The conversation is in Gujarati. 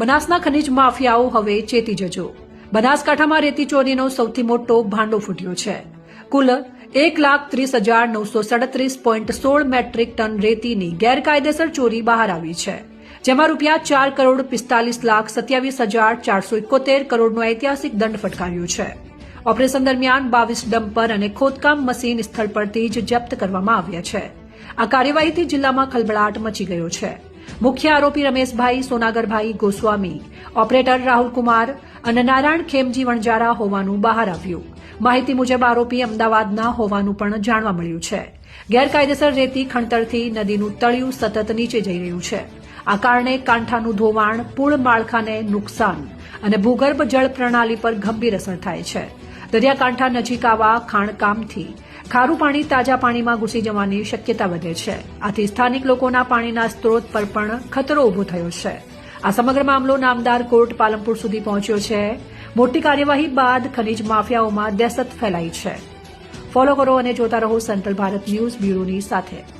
બનાસના ખનીજ માફિયાઓ હવે ચેતી જજો. બનાસકાંઠામાં રેતી ચોરીનો સૌથી મોટો ભાંડો ફૂટ્યો છે. કુલ એક લાખ ત્રીસ હજાર નવસો સડત્રીસ પોઈન્ટ સોળ મેટ્રિક ટન રેતીની ગેરકાયદેસર ચોરી બહાર આવી છે. જેમાં રૂપિયા ચાર કરોડ પિસ્તાલીસ લાખ સત્યાવીસ હજાર ચારસો એકોતેર કરોડનો ઐતિહાસિક દંડ ફટકાર્યો છે. ઓપરેશન દરમિયાન બાવીસ ડમ્પર અને ખોદકામ મશીન સ્થળ પરથી જ જપ્ત કરવામાં આવ્યા છે. આ કાર્યવાહીથી જિલ્લામાં ખલબળાટ મચી ગયો છે. મુખ્ય આરોપી રમેશભાઈ, સોનાગરભાઈ ગોસ્વામી. ઓપરેટર રાહુલકુમાર અને નારાયણ ખેમજી વણજારા હોવાનું બહાર આવ્યું. માહિતી મુજબ આરોપી અમદાવાદના હોવાનું પણ જાણવા મળ્યું છે. ગેરકાયદેસર રેતી ખણતરથી નદીનું તળિયું સતત નીચે જઈ રહ્યું છે. આ કારણે કાંઠાનું ધોવાણ, પૂળ માળખાને નુકસાન અને ભૂગર્ભ જળ પ્રણાલી પર ગંભીર અસર થાય છે. દરિયાકાંઠા નજીક આવા ખાણકામથી ખારું પાણી તાજા પાણીમાં ઘૂસી જવાની શક્યતા વધે છે. આથી સ્થાનિક લોકોના પાણીના સ્ત્રોત પર પણ ખતરો ઊભો થયો છે. આ સમગ્ર મામલો નામદાર કોર્ટ પાલનપુર સુધી પહોંચ્યો છે. મોટી કાર્યવાહી બાદ ખનીજ માફિયાઓમાં દહેશત ફેલાઈ છે. ફોલો કરો અને જોતા રહો સેન્ટ્રલ ભારત ન્યૂઝ બ્યુરોની સાથે.